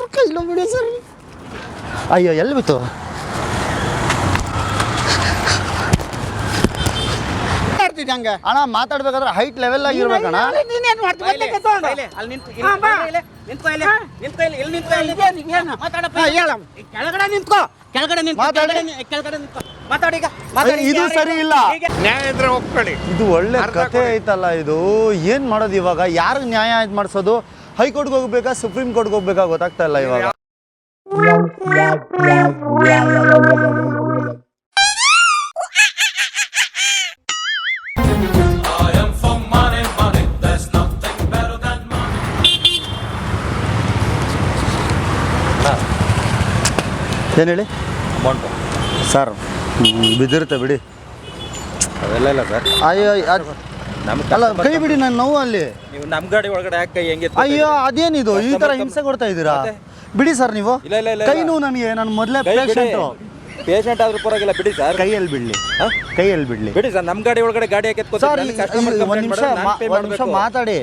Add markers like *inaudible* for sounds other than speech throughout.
Sir ಕೈಲೋ ಬಿಡಿ sir. ಅಯ್ಯೋ ಎಲ್ಲಿ ಬಿತ್ತು? ಹಂಗ? ಅಣ್ಣ ಮಾತಾಡ್ಬೇಕಾದ್ರೆ ಹೈಟ್ ಲೆವೆಲ್ ಆಗಿರ್ಬೇಕಣ್ಣ? ಮಾತಾಡಪ್ಪ ಹಾ, ಕೆಳಗಡೆ ನಿಂತ್ಕೊ. ಕೆಳಗಡೆ ನಿಂತ್ಕೊ. ಕೆಳಗಡೆ ಮಾತಾಡಿ ಇದು ಸರಿ ಇಲ್ಲ. ನ್ಯಾಯ ಇದ್ರೆ ಒಪ್ಕೊಳ್ಳಿ. ಇದು ಒಳ್ಳೆ ಕಥೆ ಐತಲ್ಲ ಇದು. ಏನ್ ಮಾಡೋದು ಇವಾಗ? ಯಾರು ನ್ಯಾಯ ಇದು ಮಾಡಿಸೋದು? ಹೈಕೋರ್ಟ್ಗೆ ಹೋಗ್ಬೇಕಾ ಸುಪ್ರೀಂ ಕೋರ್ಟ್ಗೆ ಹೋಗ್ಬೇಕಾ ಗೊತ್ತಾಗ್ತಾ ಇಲ್ಲ ಇವಾಗ. ಏನು ಹೇಳಿ? ಅಮೌಂಟ್ ಸರ್ ಬಿದ್ದಿರುತ್ತೆ ಬಿಡಿ. ಅದೆಲ್ಲ ಇಲ್ಲ ಸರ್. ಅಯ್ಯೋ ನಮ್ಮ ಅಲ್ಲ ಕೈ ಬಿಡಿ ನನ್ನ ನೋವು ಅಲ್ಲಿ. ನೀವು ನಮ್ಮ ಗಾಡಿ ಒಳಗಡೆ ಯಾಕೆ ಕೈ ಹೆಂಗೆ ಅಯ್ಯೋ ಅದೇನಿದು? ಈ ತರ ಹಿಂಸೆ ಕೊಡ್ತಾ ಇದ್ದೀರಾ? ಬಿಡಿ ಸರ್ ನೀವು. ಇಲ್ಲ, ಇಲ್ಲ, ಇಲ್ಲ, ಕೈ. ನೋವು ನನಗೆ ನಾನು ಮೊದಲೇ ಕೈ ಬಿಡಿ. ಪೇಷಂಟು ಪೇಷಂಟ್ ಆದ್ರೂ ಪರವಾಗಿಲ್ಲ ಬಿಡಿ ಸರ್ ಕೈಯಲ್ಲಿ ಬಿಡ್ಲಿ. ಹಾ? ಕೈಯಲ್ಲಿ ಬಿಡ್ಲಿ. ಬಿಡಿ ಸರ್ ನಮ್ಮ ಗಾಡಿ ಒಳಗಡೆ ಗಾಡಿ ಹಾಕಿ? ಸರ್ ಒಂದ್ ನಿಮಿಷ ಒಂದ್ ನಿಮಿಷ ಮಾತಾಡಿ.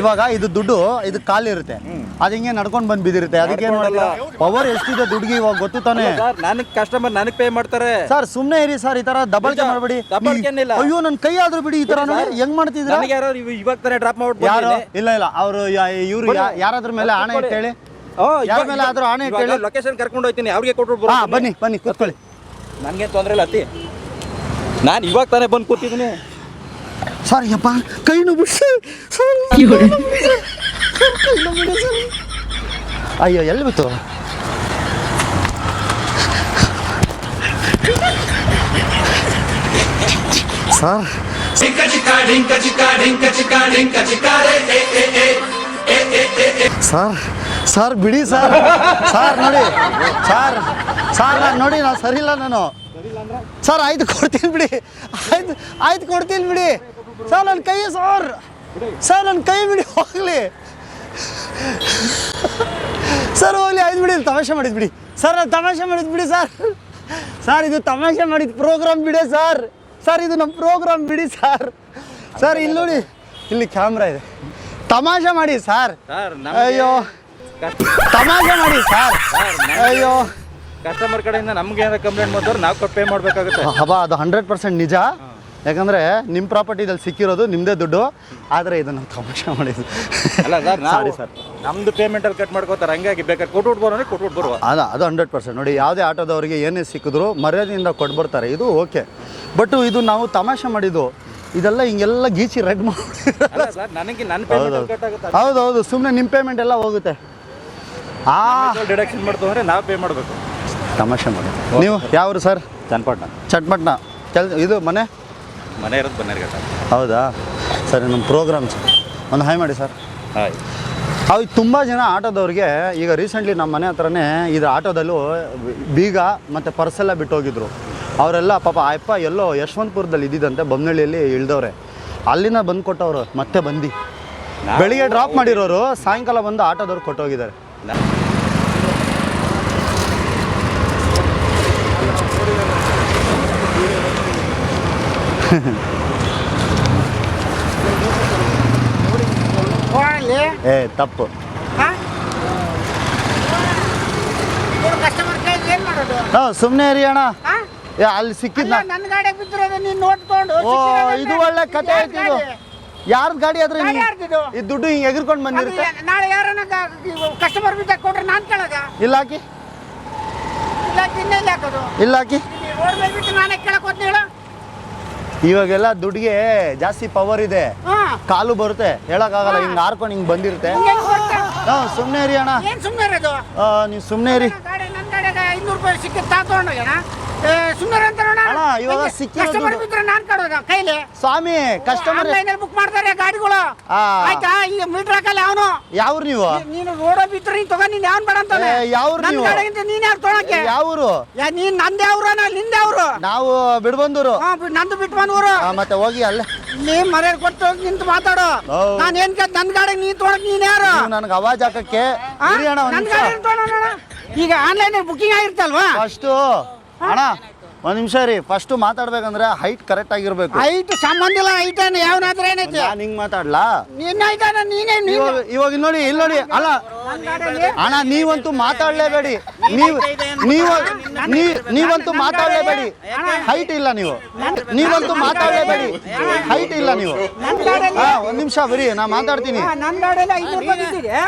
ಇವಾಗ ಇದು ದುಡ್ಡು ಇದು ಕಾಲಿರುತ್ತೆ ಅದು ಹಿಂಗೆ ನಡ್ಕೊಂಡ್ ಬಂದ್ ಬಿದ್ದಿರುತ್ತೆ. ಅದಕ್ಕೆ ಏನು ಪವರ್ ಎಷ್ಟಿದೆ ದುಡ್ಡಿಗೆ ಇವಾಗ ಗೊತ್ತು ತಾನೆ? ಸರ್ ನನಗೆ ಕಸ್ಟಮರ್ ನನಗೆ ಪೇ ಮಾಡ್ತಾರೆ. ಸರ್ ಸುಮ್ನೆ ಇರಿ ಸರ್ ಈ ತರ ಡಬಲ್ ಮಾಡ್ಬಿಡಿ. ಅಯ್ಯೋ ನನ್ ಕೈ ಆದ್ರೂ ಬಿಡಿ ಈ ತರ. ಹೆಂಗ್ ಮಾಡ್ತಿದ್ರೆ ನನಗೆ ಯಾರೋ ಇವಾಗ ತಾನೇ ಡ್ರಾಪ್ ಮಾಡ್ಬಿಟ್ಟು. ಇಲ್ಲ ಇಲ್ಲ. ಅವರು ಇವ್ರು ಯಾರಾದ್ರ ಮೇಲೆ ಆಣೆ ಇಟ್ಟು ಹೇಳಿ. ಯಾರ ಮೇಲೆ ಆದ್ರೂ ಆಣೆ ಇಟ್ಟು ಹೇಳಿ ಲೊಕೇಶನ್ ಕರ್ಕೊಂಡು ಹೋಗ್ತೀನಿ ಅವ್ರಿಗೆ ಕೊಟ್ಬಿಟ್ಟು ಹಾ ಬನ್ನಿ ಬನ್ನಿ ಕೂತ್ಕೊಳ್ಳಿ. ನನಗೆ ತೊಂದರೆ ಇಲ್ಲ ಅತ್ತಿ. ನಾನು ಇವಾಗ ತಾನೇ ಬಂದು ಕೂತಿದ್ದೀನಿ. ಸರ್ ಯಪ್ಪ ಕೈನು ನೋವು ಬಿಡಿ ಸರ್. ಸರ್, ಕೈ ನೋವು ಬಿಡಿ ಸರ್. ಸರ್, ಕೈ ನೋವು ಅಯ್ಯೋ ಎಲ್ಲಿ ಬಿತ್ತು? ಸರ್ ಸರ್ ಸರ್ ಬಿಡಿ ಸರ್. ಸರ್ ನೋಡಿ. ಸರ್ ಸರ್ ನಾನು ನೋಡಿ ನಾನು ಸರಿ ಇಲ್ಲ ನಾನು. ಸರ್ ಆಯ್ತು ಕೊಡ್ತೀನಿ ಬಿಡಿ. ಆಯ್ತು ಆಯ್ತು ಕೊಡ್ತೀನಿ ಬಿಡಿ. ಸರ್ ನನ್ನ ಕೈ ಸರ್. ಸರ್ ನನ್ನ ಕೈ ಬಿಡಿ ಹೋಗ್ಲಿ. ಸರ್ ಹೋಗ್ಲಿ ಆಯ್ತು ಬಿಡಿ ತಮಾಷೆ ಮಾಡಿದ್ ಬಿಡಿ. ಸರ್ ನಾನು ತಮಾಷೆ ಮಾಡಿದ್ ಬಿಡಿ ಸರ್. ಸರ್ ಇದು ತಮಾಷೆ ಮಾಡಿದ ಪ್ರೋಗ್ರಾಮ್ ಬಿಡಿ ಸರ್. ಸರ್ ಇದು ನಮ್ಮ ಪ್ರೋಗ್ರಾಮ್ ಬಿಡಿ ಸರ್. ಸರ್ ಇಲ್ಲಿ ನೋಡಿ ಇಲ್ಲಿ ಕ್ಯಾಮ್ರಾ ಇದೆ. ತಮಾಷೆ ಮಾಡಿ ಸರ್. ಅಯ್ಯೋ. ತಮಾಷೆ ಮಾಡಿ ಸರ್. ಅಯ್ಯೋ. ಕಸ್ಟಮರ್ ಕಡೆಯಿಂದ ನಮ್ಗೆ ಏನಾರ ಕಂಪ್ಲೇಂಟ್ ಮಾಡಿದ್ರೆ ನಾವು ಕೊಟ್ಟು ಪೇ ಮಾಡಬೇಕಾಗುತ್ತೆ. ಹಬ್ಬ ಅದು ಹಂಡ್ರೆಡ್ ಪರ್ಸೆಂಟ್ ನಿಜ. ಯಾಕಂದ್ರೆ ನಿಮ್ಮ ಪ್ರಾಪರ್ಟಿದಲ್ಲಿ ಸಿಕ್ಕಿರೋದು ನಿಮ್ಮದೇ ದುಡ್ಡು. ಆದರೆ ಇದನ್ನು ತಮಾಷೆ ಮಾಡಿದ್ದು. ಅಲ್ಲ ಸರ್ ಸಾರಿ ಸರ್. ನಮ್ದು ಪೇಮೆಂಟಲ್ಲಿ ಕಟ್ ಮಾಡ್ಕೋತಾರೆ. ಹಂಗಾಗಿ ಬೇಕಾದ್ರೆ ಕೊಟ್ಬಿಟ್ಟು ಬರೋದ್ರೆ ಕೊಟ್ಬಿಟ್ಟು ಬರುವ ಅದ ಅದು ಹಂಡ್ರೆಡ್ ಪರ್ಸೆಂಟ್ ನೋಡಿ ಯಾವುದೇ ಆಟೋದವರಿಗೆ ಏನೇ ಸಿಕ್ಕಿದ್ರು ಮರ್ಯಾದೆಯಿಂದ ಕೊಟ್ಬಿಡ್ತಾರೆ. ಇದು ಓಕೆ ಬಟ್ ಇದು ನಾವು ತಮಾಷೆ ಮಾಡಿದ್ದು. ಇದೆಲ್ಲ ಹಿಂಗೆಲ್ಲ ಗೀಚಿ ರೆಡ್ ಮಾಡಿ ಅಲ್ಲ ಸರ್ ನನಗೆ ನನ್ನ ಹೌದೌದು ಸುಮ್ಮನೆ ನಿಮ್ಮ ಪೇಮೆಂಟ್ ಎಲ್ಲ ಹೋಗುತ್ತೆ. ಆ. ಡಿಡಕ್ಷನ್ ಮಾಡ್ತು ಅಂದರೆ ನಾವು ಪೇ ಮಾಡಬೇಕು. ತಮಾಷೆ ಮಾಡಿ. ನೀವು ಯಾವ್ರು ಸರ್? ಚನ್ನಪಟ್ಟಣ. ಚಟ್ಪಟ್ನ ಕೆಲ್ ಇದು ಮನೆ? ಮನೆ ಇರೋದು ಬನ್ನೇರ್ಘಟ್ಟ. ಹೌದಾ? ಸರಿ ನಮ್ಮ ಪ್ರೋಗ್ರಾಮ್ ಸರ್. ಒಂದು ಹಾಯ್ ಮಾಡಿ ಸರ್. ಹಾಯ್ ಅವು ತುಂಬ ಜನ ಆಟೋದವ್ರಿಗೆ ಈಗ ರೀಸೆಂಟ್ಲಿ ನಮ್ಮ ಮನೆ ಹತ್ರನೇ ಇದು ಆಟೋದಲ್ಲೂ ಬೀಗ ಮತ್ತು ಪರ್ಸೆಲ್ಲ ಬಿಟ್ಟು ಹೋಗಿದ್ರು ಅವರೆಲ್ಲ ಪಾಪ ಅಪ್ಪ ಎಲ್ಲೋ ಯಶವಂತಪುರದಲ್ಲಿ ಇದ್ದಿದ್ದಂತೆ ಬೊಮ್ಮನಹಳ್ಳಿಯಲ್ಲಿ ಇಳ್ದವ್ರೆ. ಅಲ್ಲಿಂದ ಬಂದು ಕೊಟ್ಟವರು ಮತ್ತೆ ಬಂದು. ಬೆಳಿಗ್ಗೆ ಡ್ರಾಪ್ ಮಾಡಿರೋರು ಸಾಯಂಕಾಲ ಬಂದು ಆಟೋದವ್ರು ಕೊಟ್ಟೋಗಿದ್ದಾರೆ. *laughs* *laughs* ಏ ತಪ್ಪು. ಹಾಂ? ಸುಮ್ಮನೆ ಇರಿ ಅಣ್ಣ. ಅಲ್ಲಿ ಸಿಕ್ಕಿದ್ನ? ನನ್ನ ಗಾಡಿ ಬಿದ್ದಿರೋದು ನೀನ್ ನೋಡ್ಕೊಂಡು ಓ ಇದು ಒಳ್ಳೆ ಕತೆ ಆಯ್ತು ಇದು. ಯಾರ್ದು ಗಾಡಿ ಆದ್ರೆ ಗಾಡಿ ಯಾರ್ದಿದು? ಈ ದುಡ್ಡು ಹಿಂಗೆ ಎಗರ್ಕೊಂಡು ಅದು ಬಂದಿರುತ್ತೆ? ಯಾ- ನಾಳೆ ಯಾರನ್ನ ಕಸ್ಟಮರ್ ಬಿದ್ದಾಗ ಕೊಟ್ರೆ ನಾನ್ ಕೇಳದ? ಇಲ್ಲ ಹಾಕಿ ಇಲ್ಲ ಇನ್ನೆಲ್ಲಿ ಹಾಕೋದು? ಇಲ್ಲ ಹಾಕಿ ರೋಡ್ ಮೇಲೆ ಬಿಟ್ಟು ನಾನೇ ಕೇಳಕ್ ಹೋದ್ನಿ ಹೇಳು. ಇವಾಗೆಲ್ಲ ದುಡ್ಡಿಗೆ ಜಾಸ್ತಿ ಪವರ್ ಇದೆ. ಹಾ. ಕಾಲು ಬರುತ್ತೆ. ಹೇಳಕ್ಕಾಗಲ್ಲ ಹಿಂಗೆ ಹಾರ್ಕೊಂಡು ಹಿಂಗೆ ಬಂದಿರುತ್ತೆ. ಸುಮ್ನೆ ಕೊಡ್ತಾ? ಹಾಂ ಸುಮ್ಮನೆ ಇರಿ ಅಣ್ಣ. ಏನ್ ಸುಮ್ಮನೆ ಇರೋದು? ನೀವು ಸುಮ್ಮನೆ ಇರಿ. ಗಾಡಿ ನನ್ನ ಗಾಡಿಗೆ ಐನೂರು ರೂಪಾಯಿ ಸಿಕ್ಕಿತ್ತು ತಾ ಅಣ್ಣ, ಇವಾಗ ಸಿಕ್ಕಿರೋ ಕಸ್ಟಮರ್ ದುಡ್ಡು- ಬಿದ್ರೆ ನಾನ್ ಕಡೋದ ಕೈಲಿ? ಸ್ವಾಮಿ ಕಸ್ಟಮರ್ ಬುಕ್ ಮಾಡ್ತಾರೆ ಗಾಡಿಗಳು. ಆಯ್ತಾ? ಈಗ ಮೀಟರ್ ಹಾಕಲ್ಲ ಅವನು. ಯಾವ್ರು ನೀವು? ನೀನು ರೋಡ ಬಿತ್ರ ನೀನ್ ತಗೋ ನೀನ್ ಯಾವನ್ ಬೇಡ ಅಂತಾನೆ. ಯಾವ್ರು ನನ್ ನೀವು? ನೀನ್ ಯಾರು ತೊಗೊಳಕ್ಕೆ? ಯಾವ್ರು? ನೀನ್ ನಂದೇ ಅವ್ರು ನಿಂದೆ ಅವ್ರು. ನಾವು ಬಿಡ್ಬಂದೂರು. ನಂದು ಬಿಟ್ಟು ಬಂದವರು ಮತ್ತೆ ಹೋಗಿ ಅಲ್ಲ. ನೀ ಮರ್ಯಾದೆ ಕೊಟ್ಟು ನಿಂತು ಮಾತಾಡು. ನಾನ್ ಏನ್ ಕೇಳ್ ನನ್ ಗಾಡಿ ನೀ ತೊಗೊಳಕ್ ನೀನ್ ಯಾರು? ನನ್ಗೆ ಅವಾಜ್ ಹಾಕಕ್ಕೆ ನನ್ ಈಗ ಆನ್ಲೈನ್ ಬುಕಿಂಗ್ ಆಗಿರ್ತಲ್ವಾ? ಫಸ್ಟು ಅಣ್ಣ ಒಂದ್ ನಿಮಿಷ ರೀ. ಫಸ್ಟ್ ಮಾತಾಡ್ಬೇಕಂದ್ರೆ ಹೈಟ್ ಕರೆಕ್ಟ್ ಆಗಿರ್ಬೇಕು. ಹೈಟ್ ಸಂಬಂಧ ಇಲ್ಲ ಐಟನ್ ಯಾವನಾದ್ರ ಏನೈತಿ? ನಾನು ಹಿಂಗ್ ಮಾತಾಡ್ಲಾ? ನಿನ್ನ ಐಟನ ನೀನೇ ನೀವು ಇವಾಗ ಇವಾಗ ಇಲ್ಲಿ ನೋಡಿ ಇಲ್ಲಿ ನೋಡಿ. ಅಲ್ಲ ಅಣ್ಣ ನೀವಂತೂ ಮಾತಾಡ್ಲೇಬೇಡಿ. ನೀವು ನೀವು ನೀ- ನೀವಂತೂ ಮಾತಾಡ್ಲೇಬೇಡಿ. ಹೈಟ್ ಇಲ್ಲ ನೀವು. ನೀವಂತೂ ಮಾತಾಡ್ಲೇಬೇಡಿ. ಹೈಟ್ ಇಲ್ಲ ನೀವು. ಹಾ ಒಂದ್ ನಿಮಿಷ ಬರೀ ನಾ ಮಾತಾಡ್ತೀನಿ. ನನ್ನ ಗಾಡಿಯಲ್ಲಿ ರೂಪಾಯಿ ಬಿದ್ದಿದೆ.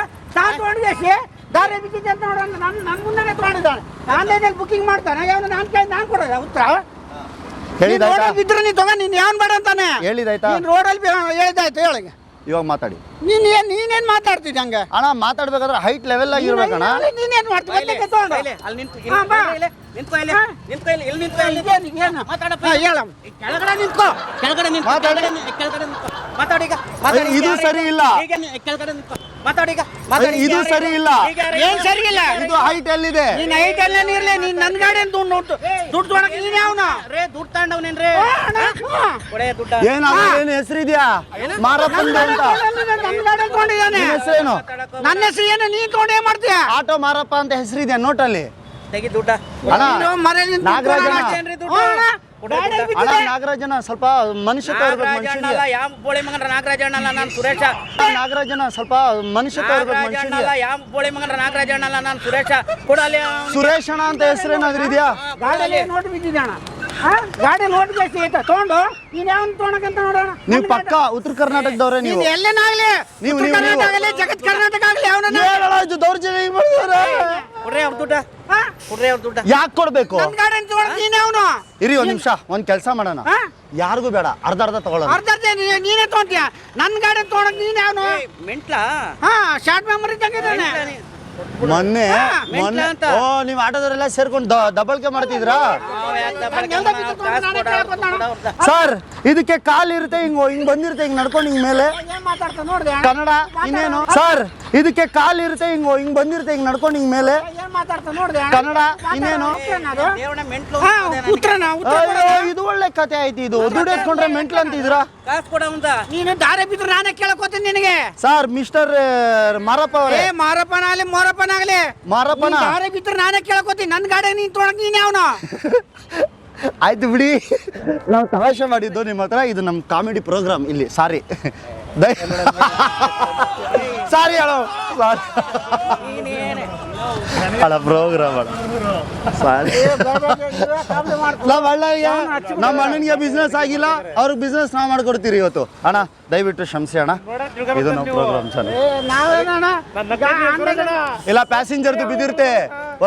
ದಾರಿ ಬಿಟ್ಟಿದ್ದೆ ಅಂತ ನೋಡೋಣ ನನ್ನ ನನ್ನ ಮುಂದೆ ತಗೊಂಡಿದ್ದಾನೆ ಆನ್ಲೈನಲ್ಲಿ ಬುಕ್ಕಿಂಗ್ ಮಾಡ್ತಾನೆ? ಯಾವ ನಾನು ಕೈ ನಾನು ಕೊಡೋದ? ಉತ್ತರ? ಬಿದ್ರೆ ನೀನು ತಗೊಂಡು ನೀನು ಯಾವನ್ ಬೇಡ ಅಂತಾನೆ? ಹೇಳಿದಾಯ್ತಾ? ನೀನು ರೋಡಲ್ಲಿ ಹೇಳಿದಾಯ್ತು ಹೇಳಿ ಇವಾಗ ಮಾತಾಡಿ. ನೀನು ಏನು ನೀನೇನು ಮಾತಾಡ್ತಿದ್ದೆ ಹಂಗೆ? ಅಣ್ಣ ಮಾತಾಡ್ಬೇಕಾದ್ರೆ ಹೈಟ್ ಲೆವೆಲ್ ಆಗಿರ್ಬೇಕಣ್ಣ ನೀನೇನ್ ಮಾಡ್ತೀವಿ ಇಲ್ಲಿ, ಅಲ್ಲಿ ನಿಂತು ಇಲ್ಲಿ. ನಿಂತ್ಕೋ ಇಲ್ಲಿ ನಿಂತ್ಕೋ ಇಲ್ಲಿ. ಇಲ್ಲಿ ನಿಂತ್ಕೋ ಇಲ್ಲಿ. ಏನು ಮಾತಾಡಪ್ಪ. ಹಾ, ಹೇಳಮ್ಮ. ಕೆಳಗಡೆ ನಿಂತ್ಕೋ. ಕೆಳಗಡೆ ನಿಂತ್ಕೋ ಮಾತಾಡಿ. ಕೆಳಗಡೆ ನಿಂತ್ಕೋ, ಕೆಳಗಡೆ ನಿಂತ್ಕೋ. ಮಾತಾಡೀಗ ಮಾತಾಡಿ. ಇದು ಸರಿ ಇಲ್ಲ. ಈಗ ಕೆಳಗಡೆ ನಿಂತ್ಕೋ. ಮಾತಾಡೀಗ ಮಾತಾಡಿ. ಇದು ಸರಿ ಇಲ್ಲ. ಏನು ಸರಿ ಇಲ್ಲ? ಇದು ಹೈಟ್ ಎಲ್ಲಿದೆ? ನೀನು ಐಟ್ ಎಲ್ಲ ಇರಲಿ. ನೀನು ನನ್ನ ಗಾಡಿ ದುಡ್ಡು ದುಡ್ಡು ದುಡ್ಡು ತೊಗೊಳಕ್ಕೆ ನೀನು ಯಾವನ? ರೇ ದುಡ್ಡು ತಗೊಂಡವ್ನೇನ್ರಿ ಕೊಡೆ ದುಡ್ಡ. ಏನಾದ್ರು ಏನು ಹೆಸರಿದ್ಯಾ ಮಾರಪ್ಪಂದ ಅಂತ. ನನ್ನ ಗಾಡಿ ತೊಗೊಂಡಿದ್ದಾನೆ ನಿನ್ ಹೆಸರೇನು ನನ್ನ ಹೆಸರು ಏನು? ನೀನು ತೊಗೊಂಡು ಏನು ಮಾಡ್ತೀಯ? ಆಟೋ ಮಾರಪ್ಪ ಅಂತ ಹೆಸರಿದ್ಯಾ ನೋಟಲ್ಲಿ? ತೆಗಿ ದುಡ್ಡ. ಅಣ್ಣ ನೀನು ಮನೇಲಿ ನಾಗರಾಜನ. ಸ್ವಲ್ಪ ಮನುಷ್ಯ ಯಾವ ಬೋಳಿ ಮಗನ ನಾಗರಾಜಣ್ಣ ನಾನು ಸುರೇಶ. ನಾಗರಾಜನ ಸ್ವಲ್ಪ ಮನುಷ್ಯ ಇರ್ಬೇಕು ನಾಗರಾಜ ಅಣ್ಣಲ್ಲ ಮನುಷ್ಯನಿಗೆ ಯಾವ ಬೋಳಿ ಮಗನ ನಾಗರಾಜ ಅಣ್ಣಲ್ಲ ನಾನು ಸುರೇಶ. ಕೊಡಲಿ ಸುರೇಶಣ್ಣ ಅಣ್ಣ ಅಂತ ಹೆಸರೇನಾದ್ರೂ ಇದೆಯಾ? ಗಾಡಿಯಲ್ಲಿ? ಗಾಡಿ ಜಾಸ್ತಿ ನೀನ್ ತೊಗೊಂಡು. ನೀನು ಯಾವನ್ ತೊಗೊಳಕಂತ ನೋಡೋಣ ನೀವು ಪಕ್ಕ ಉತ್ತರ ಕರ್ನಾಟಕದವ್ರೆ ನೀವು. ಎಲ್ಲೇನಾಗ್ಲಿ. ನೀವು- ಉತ್ತರ ನೀವು- ಕರ್ನಾಟಕ ಆಗಲಿ ಜಗತ್ ಕರ್ನಾಟಕ ಆಗಲಿ ಇದು ದೌರ್ಜನ್ಯ? ಕೊಡ್ರಿ ಅವ್ರ ದುಡ್ಡ? ಕೊಡ್ರಿ ಅವ್ರ ದುಡ್ಡ. ಯಾಕ್ ಕೊಡ್ಬೇಕು? ನನ್ನ ಗಾಡಿ ತೊಗೊಂಡು ನೀನು ಅವನು. ಇರಿ ಒಂದ್ ನಿಮಿಷ ಒಂದ್ ಕೆಲಸ ಮಾಡೋಣ. ಹಾ? ಯಾರಿಗೂ ಬೇಡ ಅರ್ಧ ಅರ್ಧ ತಗೊಳ್ಳೋಣ. ಅರ್ಧ ಅರ್ಧ ನೀ- ನೀನೇ ತೊಗೊಂತೀಯ? ನನ್ನ ಗಾಡಿ ತೊಗೊಳಕ್ ನೀನು ಅವನು. ಮೆಂಟ್ಲಾ? ಹಾ ಶಾರ್ಟ್ ಮೆಮೊರಿ ತಂಗಿದ್ದಾನೆ ಮೊನ್ನೆ ಹಾ, ಮೊನ್ನೆ ಅಂತ. ಓ ನೀವ್ ಆಟೋದವರೆಲ್ಲ ಸೇರ್ಕೊಂಡು ದಬಳ್ಕೆ ಮಾಡ್ತಿದ್ರಾ? ಸರ್ ಇದಕ್ಕೆ ಕಾಲ್ ಇರುತ್ತೆ ಹಿಂಗ್ ಹಿಂಗ್ ಬಂದಿರುತ್ತೆ ಹಿಂಗ್ ನಡ್ಕೊಂಡು ಹಿಂಗ್ ಮೇಲೆ. ಏನ್ ಮಾತಾಡ್ತಾ ನೋಡ್ದೆ? ಕನ್ನಡ ಇನ್ನೇನು? ಸರ್ ಇದಕ್ಕೆ ಕಾಲ್ ಇರುತ್ತೆ ಹಿಂಗ್ ಹಿಂಗ್ ಬಂದಿರುತ್ತೆ ಹಿಂಗ್ ನಡ್ಕೊಂಡು ಹಿಂಗ್ ಮೇಲೆ. ಏನ್ ಮಾತಾಡ್ತಾ ನೋಡ್ದೆ? ಕನ್ನಡ ಇನ್ನೇನು? ಇದು ಒಳ್ಳೆ ಕತೆ ಆಯ್ತು ಇದು. ದುಡ್ಡು ಎತ್ಕೊಂಡ್ರೆ ಮೆಂಟ್ಲ್ ಅಂತಿದ್ರಾ ನೀನು ದಾರಿ ಬಿದ್ರು ನಾನೇ ಕೇಳಕೋತೀನಿ ನಿನಗೆ. ಸರ್ ಮಿಸ್ಟರ್ ಮಾರಪ್ಪ ಅವರೇ. ಮಾರಪ್ಪನ ಆಗ್ಲಿ ಮೋರಪ್ಪನ ಆಗ್ಲಿ ಮಾರಪ್ಪನ? ದಾರೆ ದಾರಿ ಬಿದ್ರು ನಾನೇ ಕೇಳಕೋತೀನಿ. ನನ್ ಗಾಡಿ ನೀನ್ ತೊಳಕ್ ನೀನೇ ಅವನು. ಆಯ್ತು ಬಿಡಿ. ನಾವು ತಮಾಷೆ ಮಾಡಿದ್ದು ನಿಮ್ಮ ಹತ್ರ. ಇದು ನಮ್ಮ ಕಾಮಿಡಿ ಪ್ರೋಗ್ರಾಮ್ ಇಲ್ಲಿ. ಸಾರಿ. ಸಾರಿ ಅಣ್ಣ ಸಾರಿ. ಅಣ್ಣ ಪ್ರೋಗ್ರಾಮ್ ಅಣ್ಣ ಸಾರಿ. ನಮ್ಮ ಅಣ್ಣಗೆ ನಮ್ಮ ಅಣ್ಣನಿಗೆ ಬಿಸ್ನೆಸ್ ಆಗಿಲ್ಲ. ಅವ್ರಿಗೆ ಬಿಸ್ನೆಸ್ ನಾವು ಮಾಡ್ಕೊಡ್ತೀರಿ ಇವತ್ತು. ಅಣ್ಣ ದಯವಿಟ್ಟು ಕ್ಷಮಿಸಿ ಅಣ್ಣ. ಇದು ನಮ್ಮ ಪ್ರೋಗ್ರಾಮ್ ಸರ್ ಇಲ್ಲ ಪ್ಯಾಸೆಂಜರ್ದು ಬಿದ್ದಿರ್ತೇ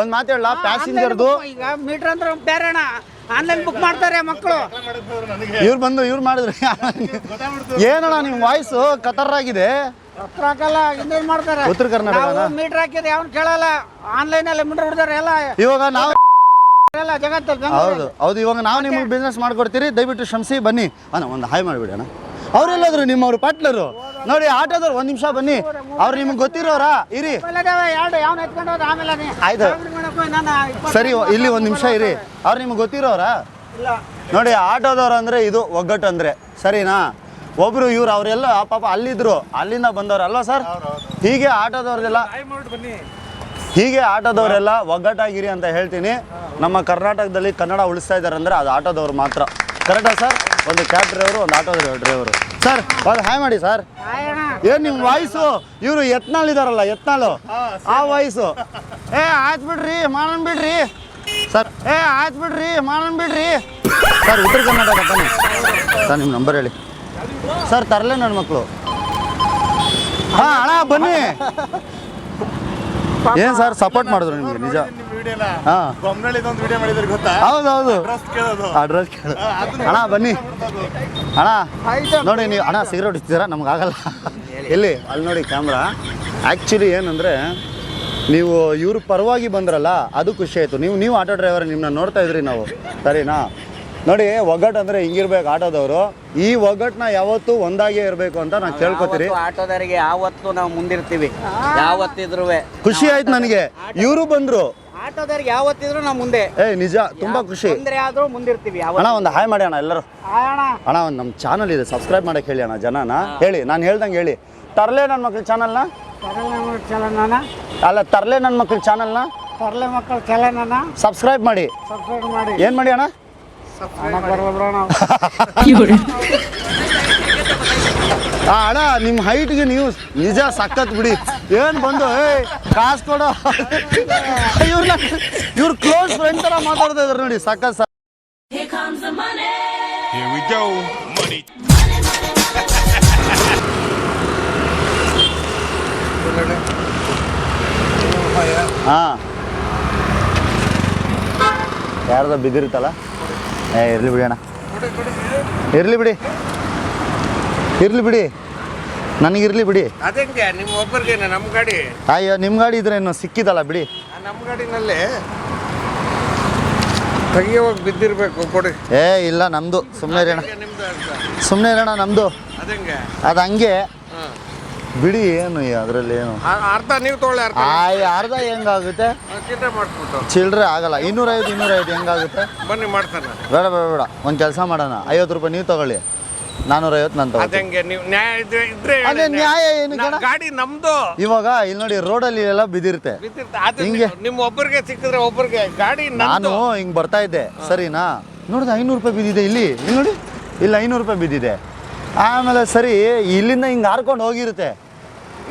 ಒಂದು ಮಾತೇಳ ಪ್ಯಾಸೆಂಜರ್ದು ಈಗ. ಮೀಟರ್ ಅಂದ್ರೆ ಬೇರೆ ಅಣ್ಣ. ಆನ್ಲೈನ್ ಬುಕ್ ಮಾಡ್ತಾರೆ ಮಕ್ಕಳು. ಇವ್ರು ಬಂದು ಇವ್ರು ಮಾಡಿದ್ರೆ *laughs* ಏನಣ್ಣ ನಿಮ್ಮ ವಾಯ್ಸು ಕತರ್ರಾಗಿದೆ? ಹತ್ರ ಹಾಕಲ್ಲ ಇನ್ನೇನ್ ಮಾಡ್ತಾರೆ. ಉತ್ತರ ಕರ್ನಾಟಕ ಮೀಟರ್ ಹಾಕಿದ್ರೆ ಯಾವನ್ ಕೇಳಲ್ಲ. ಆನ್ಲೈನ್ ಅಲ್ಲಿ ಮೀಟರ್ ಹೊಡ್ತಾರೆ ಎಲ್ಲ ಇವಾಗ ನಾವು ಎಲ್ಲ ಜಗತ್ತಲ್ಲಿ ಹೌದು ಹೌದು ಇವಾಗ ನಾವು ನಿಮ್ಗೆ ಬಿಸ್ನೆಸ್ ಮಾಡ್ಕೊಡ್ತೀರಿ. ದಯವಿಟ್ಟು ಶ್ರಮಿಸಿ ಬನ್ನಿ. ಅಣ್ಣ ಒಂದು ಹಾಯ್ ಮಾಡಿಬಿಡಿ ಅಣ್ಣ. ಅವರೆಲ್ಲದ್ರು ನಿಮ್ಮವ್ರು ಪಾಟ್ಲರು ನೋಡಿ, ಆಟೋದವ್ರು ಒಂದು ನಿಮಿಷ ಬನ್ನಿ. ಅವ್ರು ನಿಮ್ಗೆ ಗೊತ್ತಿರೋರಾ? ಇರಿ. ಆಯ್ತು. ಸರಿ ಇಲ್ಲಿ ಒಂದು ನಿಮಿಷ ಇರಿ. ಅವ್ರು ನಿಮ್ಗೆ ಗೊತ್ತಿರೋರಾ? ನೋಡಿ, ಆಟೋದವ್ರು ಅಂದರೆ ಇದು ಒಗ್ಗಟ್ಟು ಅಂದರೆ ಸರಿನಾ? ಒಬ್ರು ಇವ್ರು ಅವರೆಲ್ಲ ಪಾಪ ಅಲ್ಲಿದ್ರು. ಅಲ್ಲಿಂದ ಬಂದವ್ರು ಅಲ್ವಾ ಸರ್? ಹೀಗೆ ಆಟೋದವ್ರದೆಲ್ಲ ಹೀಗೆ ಆಟೋದವರೆಲ್ಲ ಒಗ್ಗಟ್ಟಾಗಿರಿ ಅಂತ ಹೇಳ್ತೀನಿ. ನಮ್ಮ ಕರ್ನಾಟಕದಲ್ಲಿ ಕನ್ನಡ ಉಳಿಸ್ತಾ ಇದ್ದಾರೆ ಅಂದರೆ ಅದು ಆಟೋದವ್ರು ಮಾತ್ರ. ಕರೆಕ್ಟಾ ಸರ್? ಒಂದು ಕ್ಯಾಬ್ ಡ್ರೈವರು, ಒಂದು ಆಟೋ ಡ್ರೈವರು. ಸರ್ ಅದು ಹಾಯ್ ಮಾಡಿ ಸರ್. ಏನ್ ನಿಮ್ಮ ವಾಯ್ಸು ಇವರು ಎತ್ನಾಳ್ ಇದಾರಲ್ಲ ಎತ್ನಾಳು ಆ ವಾಯ್ಸು ಏ ಆಯ್ತು ಬಿಡ್ರಿ ಮಾಡನ್ ಬಿಡ್ರಿ. ಸರ್. ಏ ಆಯ್ತು ಬಿಡ್ರಿ ಮಾಡನ್ ಬಿಡ್ರಿ. ಸರ್ ಉತ್ತರ ಕರ್ನಾಟಕ ಬನ್ನಿ. ಸರ್ ನಿಮ್ಮ ನಂಬರ್ ಹೇಳಿ. ಸರ್ ತರಲೆ ನನ್ನ ಮಕ್ಕಳು ಹಾ ಅಣ್ಣ ಬನ್ನಿ. ಏನ್ ಸರ್ ಸಪೋರ್ಟ್ ಮಾಡಿದ್ರು ನಿಮಗೆ ನಿಜ? ಹಾ. ಬೊಮ್ಮನಳ್ಳಿದೊಂದು ವಿಡಿಯೋ ಮಾಡಿದ್ರೆ ಗೊತ್ತಾ? ಹೌದು ಹೌದು ಡ್ರೆಸ್ ಕೇಳೋದು. ಅಡ್ರೆಸ್ ಕೇಳು ಅಣ್ಣ ಬನ್ನಿ. ಅಣ್ಣ ನೋಡಿ ನೀವು ಅಣ್ಣ ಸಿಗರೇಟ್ ಇಡ್ತೀರಾ ನಮ್ಗೆ ಆಗಲ್ಲ. ಎಲ್ಲಿ? ಅಲ್ಲಿ ನೋಡಿ ಕ್ಯಾಮ್ರಾ ಆ್ಯಕ್ಚುಲಿ ಏನಂದರೆ ನೀವು ಇವ್ರ ಪರವಾಗಿ ಬಂದ್ರಲ್ಲ ಅದು ಖುಷಿ ಆಯ್ತು. ನೀವು ನೀವು ಆಟೋ ಡ್ರೈವರ್ ನಿಮ್ಮನ್ನ ನೋಡ್ತಾ ಇದ್ರಿ ನಾವು. ಸರಿನಾ? ನೋಡಿ ಒಗ್ಗಟ್ಟು ಅಂದ್ರೆ ಹಿಂಗಿರ್ಬೇಕು ಆಟೋದವರು. ಈ ಒಗ್ಗಟ್ಟನ್ನ ಯಾವತ್ತೂ ಒಂದಾಗೇ ಇರಬೇಕು ಅಂತ ನಾನು ಕೇಳ್ಕೊತೀರಿ. ಆಟೋದವರಿಗೆ ಯಾವತ್ತು ನಾವು ಮುಂದಿರ್ತೀವಿ. ಯಾವತ್ತಿದ್ರು ಖುಷಿ ಆಯ್ತು ನನಗೆ. ಇವರು ಬಂದರು. ಆಟೋದವ್ರಿಗೆ ಯಾವತ್ತಿದ್ರು ನಾವು ಮುಂದೆ. ಏ ನಿಜ ತುಂಬಾ ಖುಷಿ. ಅಂದ್ರೆ ಆದ್ರೂ ಮುಂದಿರ್ತೀವಿ ಅಣ್ಣ ಒಂದು ಹಾಯ್ ಮಾಡಿ ಅಣ್ಣ ಎಲ್ಲರೂ. ಅಣ್ಣ. ಅಣ್ಣ ಒಂದು ನಮ್ಮ ಚಾನಲ್ ಇದೆ ಸಬ್ಸ್ಕ್ರೈಬ್ ಮಾಡಕ್ಕೆ ಹೇಳಿ ಅಣ್ಣ ಜನನ. ಹೇಳಿ ನಾನು ಹೇಳ್ದಂಗೆ ಹೇಳಿ. ತರಲೆ ನನ್ನ ಮಕ್ಳ ಚಾನಲ್ನ ತರಲೆ ಮಕ್ಕಳು ಚಲನನ ಅಲ್ಲ ತರಲೆ ನನ್ನ ಮಕ್ಳ ಚಾನಲ್ನ ತರಲೆ ಮಕ್ಕಳ ಚಲನನ ಸಬ್ಸ್ಕ್ರೈಬ್ ಮಾಡಿ. ಸಬ್ಸ್ಕ್ರೈಬ್ ಮಾಡಿ. ಏನು ಮಾಡಿ ಅಣ್ಣ? ಅಣ್ಣ *laughs* ನಾವು ಆ ಅಣ್ಣ ನಿಮ್ಮ ಹೈಟ್ಗೆ ನೀವು ನಿಜ ಸಕ್ಕತ್ ಬಿಡಿ. ಏನು ಬಂದು ಏಯ್ ಕಾಸು ಕೊಡೋ. ಇವ್ರನ್ನ ಇವ್ರ ಕ್ಲೋಸ್ ಫ್ರೆಂಡ್ ಥರ ಮಾತಾಡ್ತಾ ಇದ್ರು ನೋಡಿ ಸಕ್ಕತ್. ಹಾಂ. ಯಾರ್ದ ಬಿದ್ದಿರುತ್ತಲ್ಲ? ಏ ಇರಲಿ ಬಿಡಿ ಅಣ್ಣ. ಇರಲಿ ಬಿಡಿ. ಇರಲಿ ಬಿಡಿ. ನನಗಿರ್ಲಿ ಬಿಡಿ. ಅದಂಗೆ? ನಿಮ್ಮ ನಮ್ಮ ಗಾಡಿ? ಅಯ್ಯೋ ನಿಮ್ಮ ಗಾಡಿ ಇದ್ರೆ ಇನ್ನು ಸಿಕ್ಕಿದಲ್ಲ ಬಿಡಿ. ನಮ್ಮ ಗಾಡಿನಲ್ಲಿ. ತೆಗಿಯೋವಾಗ ಬಿದ್ದಿರ್ಬೇಕು ಕೊಡಿ. ಏ ಇಲ್ಲ ನಮ್ಮದು ಸುಮ್ಮನೆ ಇರೋಣ. ಸುಮ್ಮನೆ ಇರೋಣ ನಮ್ಮದು ಅದಂಗೆ? ಅದು ಹಂಗೆ. ಬಿಡಿ ಏನು ಅದರಲ್ಲಿ ಏನು? ಅರ್ಧ ನೀವು ತೊಗೊಳ್ಳಿ ಅರ್ಧ ಆಯ್ ಅರ್ಧ ಹೆಂಗಾಗುತ್ತೆ? ಚಿಲ್ಲರೆ ಮಾಡಿಸ್ಬಿಟ್ಟು ಚಿಲ್ಲರೆ ಆಗಲ್ಲ. ಇನ್ನೂರೈದು ಇನ್ನೂರೈದು ಹೆಂಗಾಗುತ್ತೆ? ಬನ್ನಿ ಮಾಡ್ತಾನೆ. ಬೇಡ ಬೇಡ ಬೇಡ. ಒಂದು ಕೆಲಸ ಮಾಡೋಣ. ಐವತ್ತು ರೂಪಾಯಿ ನೀವು ತಗೊಳ್ಳಿ. ನಾನ್ನೂರೈವತ್ತು ನಾನು ತಗೊಳ್ತೀನಿ ಅದಂಗೆ ನೀವು ನ್ಯಾಯ ಇದ್ರೆ ಇದ್ರೆ ಹೇಳಿ ಅದೇ ನ್ಯಾಯ. ಏನು ನಾ- ಕಣ? ಗಾಡಿ ನಮ್ದು. ಇವಾಗ ಇಲ್ಲಿ ನೋಡಿ ರೋಡಲ್ಲಿ ಎಲ್ಲ ಬಿದ್ದಿರುತ್ತೆ. ಬಿದ್ದಿರ್ತ ಅದು ಹಿಂಗೆ? ನಿಮ್ಮ ಒಬ್ಬರಿಗೆ ಸಿಕ್ಕಿದ್ರೆ ಒಬ್ಬರಿಗೆ ಗಾಡಿ ನಾನು ನಂದು ಹಿಂಗೆ ಬರ್ತಾ ಇದ್ದೆ. ಸರಿನಾ? ನೋಡಿದೆ ಐನೂರು ರೂಪಾಯಿ ಬಿದ್ದಿದೆ ಇಲ್ಲಿ. ಇಲ್ಲಿ ನೋಡಿ. ಇಲ್ಲಿ ಐನೂರು ರೂಪಾಯಿ ಬಿದ್ದಿದೆ. ಆಮೇಲೆ ಸರಿ ಇಲ್ಲಿಂದ ಹಿಂಗೆ ಹಾರ್ಕೊಂಡು ಹೋಗಿರುತ್ತೆ.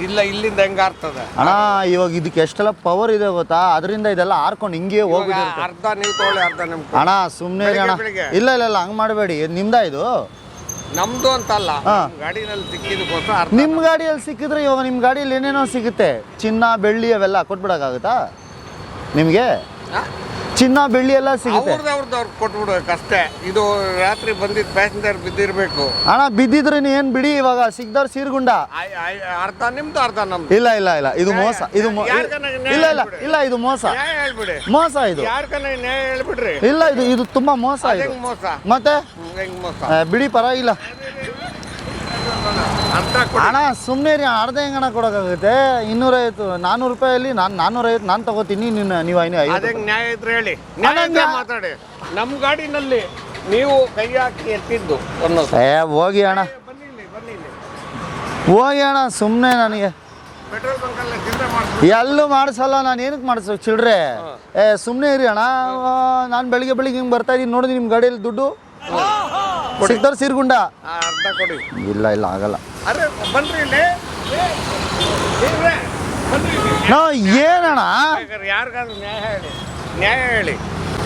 ಇಲ್ಲ ಇಲ್ಲಿಂದ ಹೆಂಗ ಆಗ್ತದೆ ಅಣ್ಣ ಇವಾಗ ಇದಕ್ಕೆ ಎಷ್ಟೆಲ್ಲ ಪವರ್ ಇದೆ ಗೊತ್ತಾ? ಅದರಿಂದ ಇದೆಲ್ಲ ಹಾರ್ಕೊಂಡು ಹಿಂಗೆ ಇವಾಗ ಹೋಗ್ಬಿಟ್ಟಿರುತ್ತೆ. ಅರ್ಧ ನೀವು ತೊಗೊಳ್ಳಿ ಅರ್ಧ ನಿಮ್ಗೆ. ಅಣ್ಣ ಸುಮ್ಮನೆ ಅಣ್ಣ. ಬೆಳಿಗ್ಗೆ. ಇಲ್ಲ ಇಲ್ಲ ಇಲ್ಲ ಹಂಗೆ ಮಾಡಬೇಡಿ. ನಿಮ್ದ ಇದು? ನಮ್ದು ಅಂತಲ್ಲ ಹಾ. ಗಾಡಿನಲ್ಲಿ ಸಿಕ್ಕಿದಕ್ಕೋಸ್ಕರ ಅರ್ಧ ನಿಮ್ಮ ಗಾಡಿಯಲ್ಲಿ ಸಿಕ್ಕಿದ್ರೆ ಇವಾಗ ನಿಮ್ಮ ಗಾಡಿಯಲ್ಲಿ ಏನೇನೋ ಸಿಗುತ್ತೆ ಚಿನ್ನ ಬೆಳ್ಳಿ ಅವೆಲ್ಲ ಕೊಟ್ಬಿಡಕ್ಕಾಗುತ್ತಾ ನಿಮಗೆ? ಚಿನ್ನ ಬೆಳ್ಳಿ ಎಲ್ಲ ಸಿಗುತ್ತೆ. ಅವ್ರದ್ದು ಅವ್ರದ್ದು ಅವ್ರು ಕೊಟ್ಬಿಡ್ಬೇಕಷ್ಟೇ ಇದು ರಾತ್ರಿ ಬಂದಿದ್ದ ಪ್ಯಾಸೆಂಜರ್ ಬಿದ್ದಿರ್ಬೇಕು. ಅಣ್ಣ ಬಿದ್ದಿದ್ರೆ ಏನ್ ಬಿಡಿ ಇವಾಗ ಸಿಗ್ದವ್ರ ಸೀರ್ಗುಂಡ. ಅರ್ಧ ನಿಮ್ದು ಅರ್ಧ ನಮ್ದು. ಇಲ್ಲ ಇಲ್ಲ ಇಲ್ಲ. ಇದು ಮೋಸ ಇದು ಮೋ- ಯಾರ್ಗನ ನ್ಯಾಯ ಇಲ್ಲ ಇಲ್ಲ ಇಲ್ಲ ಇದು ಮೋಸ. ನ್ಯಾಯ ಹೇಳ್ಬಿಡಿ. ಮೋಸ ಇದು. ಯಾರ್ಕನ ನ್ಯಾಯ ಹೇಳ್ಬಿಡ್ರಿ. ಇಲ್ಲ ಇದು ಇದು ತುಂಬಾ ಮೋಸ ಇದು. ಹೆಂಗ್ ಮೋಸ? ಮತ್ತೆ? ಹೆಂಗ್ ಮೋಸ? ಆ, ಬಿಡಿ ಪರವಾಗಿಲ್ಲ. ಅಂತ ಕೊಡಿ. ಸುಮ್ಮನೆ ರೀ ಅರ್ಧ ಹೆಂಗಣ ಕೊಡೋಕ್ಕಾಗುತ್ತೆ ಇನ್ನೂರೈವತ್ತು ನಾನ್ನೂರು ರೂಪಾಯಲ್ಲಿ ನಾನು ನಾನ್ನೂರೈವತ್ತು ನಾನು ತಗೋತೀನಿ ನಿನ್ನ ನೀವು ಐನೂ ಅದಂಗ್ ನ್ಯಾಯ ಇದ್ರೆ ಹೇಳಿ. ನ್ಯಾಯ ಇದ್ರೆ ನ್ಯಾಯ- ಮಾತಾಡಿ. ನಮ್ಮ ಗಾಡಿನಲ್ಲಿ ನೀವು ಕೈ ಹಾಕಿ ಎತ್ತಿದ್ದು ಅನ್ನೋದು. ಏ ಹೋಗಿ ಅಣ್ಣ. ಬನ್ನಿ ಇಲ್ಲಿ ಬನ್ನಿ ಇಲ್ಲಿ. ಹೋಗಿ ಅಣ್ಣ ಸುಮ್ಮನೆ ನನಗೆ. ಪೆಟ್ರೋಲ್ ಬಂಕಲ್ಲಿ ಎಲ್ಲೂ ಮಾಡಿಸಲ್ಲ ನಾನು ಏನಕ್ಕೆ ಮಾಡಿಸೋ ಚಿಲ್ಡ್ರೆ ಏ ಸುಮ್ಮನೆ ಇರಿ ಅಣ್ಣ. ನಾನು ಬೆಳಿಗ್ಗೆ ಬೆಳಿಗ್ಗೆ ಹಿಂಗೆ ಬರ್ತಾ ಇದ್ದೀನಿ ನೋಡಿದ್ರಿ ನಿಮ್ಮ ಗಾಡಿಯಲ್ಲಿ ದುಡ್ಡು? ಸಿಗ್ತಾರೆ ಸೀರ್ಗುಂಡ. ಆ, ಅರ್ಧ ಕೊಡಿ. ಇಲ್ಲ ಇಲ್ಲ ಆಗಲ್ಲ. ಅರೆ ಬನ್ರಿ ಇಲ್ಲಿ. ಇವ್ರೇ, ಬನ್ರಿ ಇಲ್ಲಿ. ನಾ ಏನಣ್ಣ? ಬೇಕಾದ್ರೆ ಯಾರಿಗಾದ್ರೂ ನ್ಯಾಯ ಹೇಳಿ. ನ್ಯಾಯ ಹೇಳಿ.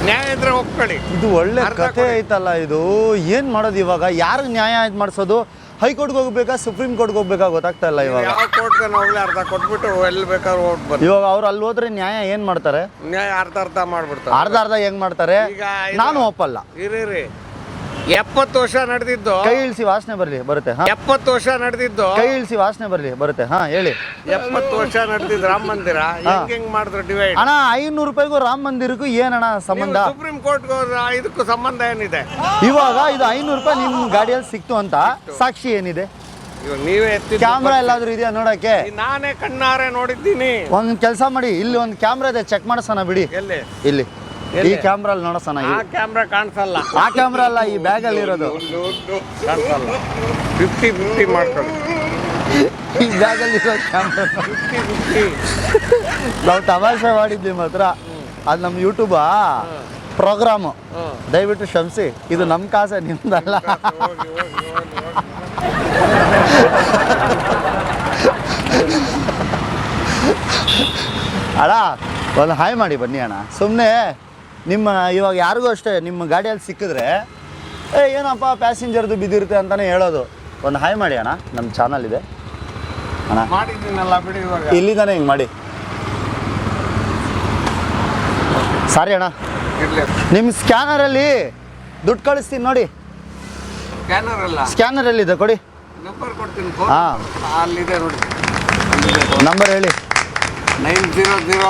ನ್ಯಾಯ ಇದ್ರೆ ಒಪ್ಕೊಳ್ಳಿ. ಇದು ಒಳ್ಳೆ ಅರ್ಧ ಕಥೆ ಕೊಡಿ. ಐತಲ್ಲ ಇದು. ಏನ್ ಮಾಡೋದು ಇವಾಗ? ಯಾರಿಗೆ ನ್ಯಾಯ ಇದು ಮಾಡಿಸೋದು? ಹೈಕೋರ್ಟ್ಗೆ ಹೋಗ್ಬೇಕಾ ಸುಪ್ರೀಂ ಕೋರ್ಟ್ಗೆ ಹೋಗ್ಬೇಕಾ ಗೊತ್ತಾಗ್ತಾ ಇಲ್ಲ ಇವಾಗ? ಯಾವ ಕೋರ್ಟ್ಗೆ ಹೋಗ್ಲಿ ಅರ್ಧ ಕೊಟ್ಬಿಟ್ಟು ಎಲ್ಲಿ ಬೇಕಾದ್ರೂ ಬನ್ನಿ ಇವಾಗ ಅವ್ರು ಅಲ್ಲಿ ಹೋದ್ರೆ ನ್ಯಾಯ ಏನ್ ಮಾಡ್ತಾರೆ? ನ್ಯಾಯ ಅರ್ಧ ಅರ್ಧ ಮಾಡ್ಬಿಡ್ತಾರೆ. ಅರ್ಧ ಅರ್ಧ ಹೆಂಗ್ ಮಾಡ್ತಾರೆ? ಈಗ ಇದು- ನಾನು ಒಪ್ಪಲ್ಲ. ಇರೀ. ಎಪ್ಪತ್ತು ವರ್ಷ ನಡೆದಿದ್ದು. ಕೈ ಇಳಿಸಿ ವಾಸನೆ ಬರಲಿ ಬರುತ್ತೆ ಹಾ? ಎಪ್ಪತ್ತು ವರ್ಷ ನಡೆದಿದ್ದು. ಕೈ ಇಳಿಸಿ ವಾಸನೆ ಬರಲಿ ಬರುತ್ತೆ ಹಾ ಹೇಳಿ. ಎಪ್ಪತ್ತು ವರ್ಷ ನಡೆದಿದ್ದು ರಾಮ ಮಂದಿರ. ಹೆಂಗ್ ಹೆಂಗ್ ಮಾಡಿದ್ರು ಡಿವೈಡ್ ಅಣ್ಣ ಐನೂರು ರೂಪಾಯಿಗೂ ರಾಮ ಮಂದಿರಕ್ಕೂ ಏನಣ್ಣ ಸಂಬಂಧ? ಸುಪ್ರೀಂ ಕೋರ್ಟ್ ಇದಕ್ಕೂ ಸಂಬಂಧ ಏನಿದೆ? ಇವಾಗ ಇದು ಐನೂರು ರೂಪಾಯಿ ನಿಮ್ಮ ಗಾಡಿಯಲ್ಲಿ ಸಿಕ್ತು ಅಂತ ಸಾಕ್ಷಿ ಏನಿದೆ? ಇವಾಗ ನೀವೇ ಕ್ಯಾಮ್ರಾ ಎಲ್ಲಾದ್ರೂ ಇದೆಯಾ ನೋಡಕ್ಕೆ ನಾನೇ ಕಣ್ಣಾರೆ ನೋಡಿದ್ದೀನಿ. ಒಂದ್ ಕೆಲಸ ಮಾಡಿ ಇಲ್ಲಿ ಒಂದು ಕ್ಯಾಮ್ರಾ ಇದೆ ಚೆಕ್ ಮಾಡಿಸೋಣ ಬಿಡಿ. ಎಲ್ಲಿ? ಇಲ್ಲಿ. ಈ ಕ್ಯಾಮ್ರಲ್ಲಿ ನೋಡೋಣ ಆ ಕ್ಯಾಮ್ರಾ ಕಾಣಿಸಲ್ಲ. ಆ ಕ್ಯಾಮ್ರಾ ಅಲ್ಲ ಈ ಬ್ಯಾಗ್ ಅಲ್ಲಿ ಇರೋದು. ಕಾಣಿಸಲ್ಲ. ಫಿಫ್ಟಿ ಫಿಫ್ಟಿ ಮಾಡ್ಕೊಳ್ಳಿ. ಈ ಬ್ಯಾಗ್ ಅಲ್ಲಿ ಇರೋ ಕ್ಯಾಮ್ರಾ ಫಿಫ್ಟಿ ಫಿಫ್ಟಿ ನಾವು ತಮಾಷೆ ಮಾಡಿದ್ವಿ ಮಾತ್ರ. ಅದು ನಮ್ಮ ಯೂಟ್ಯೂಬಾ ಪ್ರೋಗ್ರಾಮು ದಯವಿಟ್ಟು ಕ್ಷಮಿಸಿ. ಇದು ನಮ್ಮ ಕಾಸೆ ನಿಮ್ದಲ್ಲ. ಅಣ್ಣ ಒಂದು ಹಾಯ್ ಮಾಡಿ ಬನ್ನಿ ಅಣ್ಣ. ಸುಮ್ಮನೆ ನಿಮ್ಮ ಇವಾಗ ಯಾರಿಗೂ ಅಷ್ಟೇ ನಿಮ್ಮ ಗಾಡಿಯಲ್ಲಿ ಸಿಕ್ಕಿದ್ರೆ ಏ ಏನಪ್ಪ ಪ್ಯಾಸೆಂಜರ್ದು ಬಿದ್ದಿರುತ್ತೆ ಅಂತಲೇ ಹೇಳೋದು. ಒಂದು ಹಾಯ್ ಮಾಡಿ ಅಣ್ಣ ನಮ್ಮ ಚಾನಲ್ ಇದೆ. ಅಣ್ಣ. ಇಲ್ಲಿಂದಾನೆ ಹಿಂಗೆ ಮಾಡಿ. ಸಾರಿ ಅಣ್ಣ. ನಿಮ್ಮ ಸ್ಕ್ಯಾನರಲ್ಲಿ ದುಡ್ಡು ಕಳಿಸ್ತೀನಿ ನೋಡಿ. ಸ್ಕ್ಯಾನರ್ ಅಲ್ಲಿ ಸ್ಕ್ಯಾನರಲ್ಲಿದೆ ಕೊಡಿ. ಹಾ. ನಂಬರ್ ಹೇಳಿ. Nine zero zero